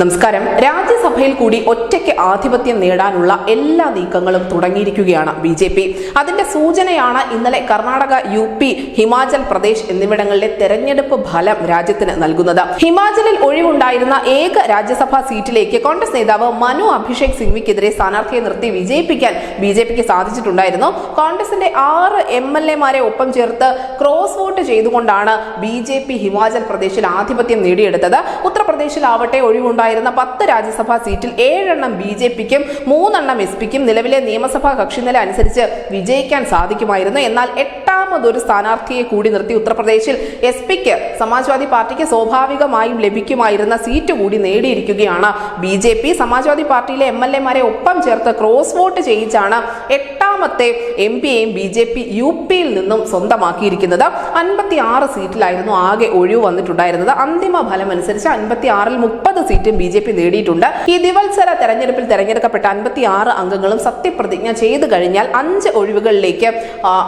നമസ്കാരം. രാജ്യസഭയിൽ കൂടി ഒറ്റയ്ക്ക് ആധിപത്യം നേടാനുള്ള എല്ലാ നീക്കങ്ങളും തുടങ്ങിയിരിക്കുകയാണ് ബി ജെ പി. അതിന്റെ സൂചനയാണ് ഇന്നലെ കർണാടക യു പി ഹിമാചൽ പ്രദേശ് എന്നിവിടങ്ങളിലെ തെരഞ്ഞെടുപ്പ് ഫലം രാജ്യത്തിന് നൽകുന്നത്. ഹിമാചലിൽ ഒഴിവുണ്ടായിരുന്ന ഏക രാജ്യസഭാ സീറ്റിലേക്ക് കോൺഗ്രസ് നേതാവ് മനു അഭിഷേക് സിംഗ്വിക്കെതിരെ സ്ഥാനാർത്ഥിയെ നിർത്തി വിജയിപ്പിക്കാൻ ബി ജെ പിക്ക് സാധിച്ചിട്ടുണ്ടായിരുന്നു. കോൺഗ്രസിന്റെ ആറ് എം എൽ എമാരെ ഒപ്പം ചേർത്ത് ക്രോസ് വോട്ട് ചെയ്തുകൊണ്ടാണ് ബി ജെ പി ഹിമാചൽ പ്രദേശിൽ ആധിപത്യം നേടിയെടുത്തത്. ഉത്തർപ്രദേശിലാവട്ടെ ഒഴിവുണ്ടായിരുന്ന പത്ത് രാജ്യസഭാ സീറ്റിൽ ഏഴെണ്ണം ബി ജെ പിക്കും മൂന്നെണ്ണം എസ് പിക്കും നിലവിലെ നിയമസഭാ കക്ഷിനില അനുസരിച്ച് വിജയിക്കാൻ സാധിക്കുമായിരുന്നു. എന്നാൽ എട്ടാമതൊരു സ്ഥാനാർത്ഥിയെ കൂടി നിർത്തി ഉത്തർപ്രദേശിൽ എസ് പിക്ക് സമാജ്വാദി പാർട്ടിക്ക് സ്വാഭാവികമായും ലഭിക്കുമായിരുന്ന സീറ്റ് കൂടി നേടിയിരിക്കുകയാണ് ബി ജെ പി. സമാജ്വാദി പാർട്ടിയിലെ എം എൽ എമാരെ ഒപ്പം ചേർത്ത് ക്രോസ് വോട്ട് ചെയ്യിച്ചാണ് എട്ടാമത്തെ എം പിയെയും ബി ജെ പി യു പിയിൽ നിന്നും സ്വന്തമാക്കിയിരിക്കുന്നത്. അൻപത്തി ആറ് സീറ്റിലായിരുന്നു ആകെ ഒഴിവ് വന്നിട്ടുണ്ടായിരുന്നത്. അന്തിമ ഫലം അനുസരിച്ച് അൻപത്തി ആറിൽ മുപ്പത് സീറ്റും ബി ജെ പി നേടിയിട്ടുണ്ട്. ഈ ദിവത്സര തെരഞ്ഞെടുപ്പിൽ തെരഞ്ഞെടുക്കപ്പെട്ട അൻപത്തി ആറ് അംഗങ്ങളും സത്യപ്രതിജ്ഞ ചെയ്തു കഴിഞ്ഞാൽ അഞ്ച് ഒഴിവുകളിലേക്ക്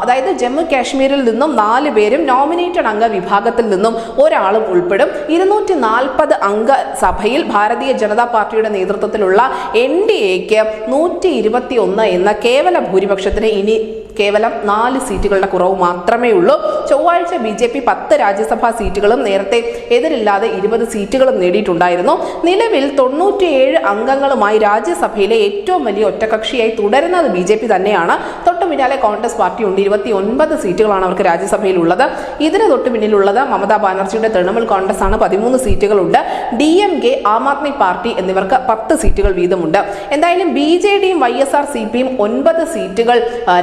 അതായത് ജമ്മു കാശ്മീരിൽ നിന്നും നാല് പേരും നോമിനേറ്റഡ് അംഗ വിഭാഗത്തിൽ നിന്നും ഒരാളും ഉൾപ്പെടും. ഇരുന്നൂറ്റി നാൽപ്പത് അംഗ സഭയിൽ ഭാരതീയ ജനതാ പാർട്ടിയുടെ നേതൃത്വത്തിലുള്ള എൻ ഡി എക്ക് നൂറ്റി ഇരുപത്തി ഒന്ന് എന്ന കേവല ഭൂരിപക്ഷത്തിന് ഇനി കേവലം നാല് സീറ്റുകളുടെ കുറവ് മാത്രമേ ഉള്ളൂ. ചൊവ്വാഴ്ച ബി ജെ പി പത്ത് രാജ്യസഭാ സീറ്റുകളും നേരത്തെ എതിരില്ലാതെ ഇരുപത് സീറ്റുകളും നേടിയിട്ടുണ്ടായിരുന്നു. നിലവിൽ തൊണ്ണൂറ്റിയേഴ് അംഗങ്ങളുമായി രാജ്യസഭയിലെ ഏറ്റവും വലിയ ഒറ്റകക്ഷിയായി തുടരുന്നത് ബി തന്നെയാണ്. തൊട്ടു പിന്നാലെ കോൺഗ്രസ് പാർട്ടി ഉണ്ട് ഇരുപത്തി ഒൻപത് സീറ്റുകളാണ് അവർക്ക് രാജ്യസഭയിൽ ഉള്ളത് ഇതിന് തൊട്ടു പിന്നിലുള്ളത് മമതാ ബാനർജിയുടെ തൃണമൂൽ കോൺഗ്രസ് ആണ് പതിമൂന്ന് സീറ്റുകളുണ്ട്. D M K Aam Aadmi party എന്നിവർക്ക് പത്ത് സീറ്റുകൾ വീതമുണ്ട്. എന്തായാലും ബി ജെ ഡിയും വൈ എസ് ആർ സി പിയും ഒൻപത് സീറ്റുകൾ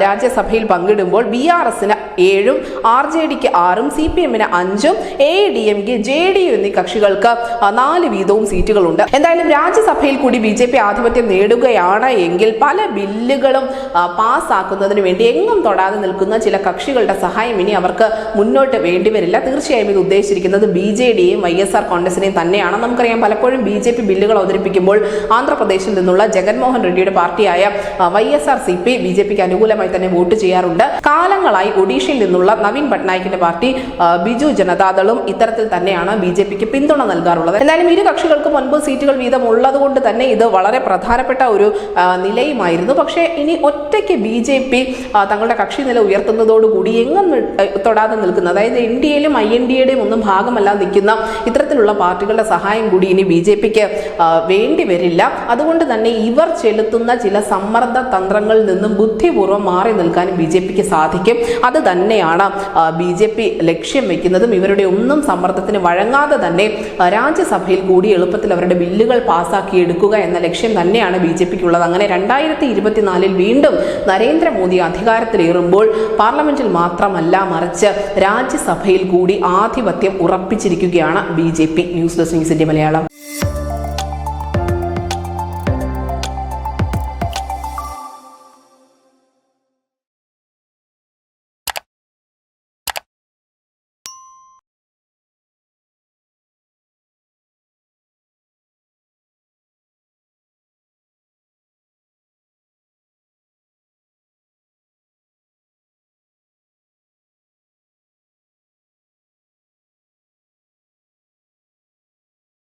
രാജ്യസഭയിൽ പങ്കിടുമ്പോൾ ബി ആർ എസിന് ഏഴും ആർ ജെ ഡിക്ക് ആറും സി പി എമ്മിന് അഞ്ചും A D M K J D U എന്നീ കക്ഷികൾക്ക് നാല് വീതവും സീറ്റുകളുണ്ട്. എന്തായാലും രാജ്യസഭയിൽ കൂടി ബി ജെ പി ആധിപത്യം നേടുകയാണ് എങ്കിൽ പല ബില്ലുകളും ആ, പാസ്സാക്കുന്നതിന് വേണ്ടി എങ്ങും തൊടാതെ നിൽക്കുന്ന ചില കക്ഷികളുടെ സഹായം ഇനി അവർക്ക് മുന്നോട്ട് വേണ്ടിവരില്ല തീർച്ചയായും ഇത് ഉദ്ദേശിച്ചിരിക്കുന്നത് ബി ജെ ഡിയെയും വൈ എസ് ആർ കോൺഗ്രസിനെയും തന്നെയാണ്. നമുക്കറിയാം പലപ്പോഴും ബി ജെ പി ബില്ലുകൾ അവതരിപ്പിക്കുമ്പോൾ ആന്ധ്രാപ്രദേശിൽ നിന്നുള്ള ജഗൻമോഹൻ റെഡ്ഡിയുടെ പാർട്ടിയായ Y S R C P B J പിക്ക് അനുകൂലമായി തന്നെ വോട്ട് ചെയ്യാറുണ്ട്. കാലങ്ങളായി ഒഡീഷയിൽ നിന്നുള്ള നവീൻ പട്നായിക്കിന്റെ പാർട്ടി ബിജു ജനതാദളും ഇത്തരത്തിൽ തന്നെയാണ് ബി ജെ പിക്ക് പിന്തുണ നൽകാറുള്ളത്. എന്തായാലും ഇരു കക്ഷികൾക്കും ഒൻപത് സീറ്റുകൾ വീതം ഉള്ളതുകൊണ്ട് തന്നെ ഇത് വളരെ പ്രധാനപ്പെട്ട ഒരു നിലയുമായിരുന്നു. പക്ഷേ ഇനി ഒറ്റയ്ക്ക് ബി ജെ പി തങ്ങളുടെ കക്ഷി നില ഉയർത്തുന്നതോടുകൂടി എങ്ങും തൊടാതെ നിൽക്കുന്ന അതായത് എൻ ഡി എയിലും ഐ എൻ ഡി എയുടെയും ഒന്നും ഭാഗമല്ലാതെ നിൽക്കുന്ന ഇത്തരത്തിലുള്ള പാർട്ടികളുടെ സഹായം കൂടി ഇനി ബി ജെ പിക്ക് വേണ്ടി വരില്ല. അതുകൊണ്ട് തന്നെ ഇവർ ചെലുത്തുന്ന ചില സമ്മർദ്ദ തന്ത്രങ്ങളിൽ നിന്നും ബുദ്ധിപൂർവം മാറി നിൽക്കാനും ബി ജെ പിക്ക് സാധിക്കും. അത് തന്നെയാണ് ബി ജെ പി ലക്ഷ്യം വെക്കുന്നതും ഇവരുടെ ഒന്നും സമ്മർദ്ദത്തിന് വഴങ്ങാതെ തന്നെ രാജ്യസഭയിൽ കൂടി എളുപ്പത്തിൽ അവരുടെ ബില്ലുകൾ പാസ്സാക്കി എടുക്കുക എന്ന ലക്ഷ്യം തന്നെയാണ് ബി ജെ പിക്കുള്ളത്. അങ്ങനെ രണ്ടായിരത്തി ഇരുപത്തിനാലിൽ വീണ്ടും നരേന്ദ്രമോദി അധികാരത്തിലേറുമ്പോൾ പാർലമെന്റിൽ മാത്രമല്ല മറിച്ച് രാജ്യസഭയിൽ കൂടി ആധിപത്യം ഉറപ്പിച്ചിരിക്കുകയാണ് B J P news desk ന്യൂസിന്റെ മലയാളം.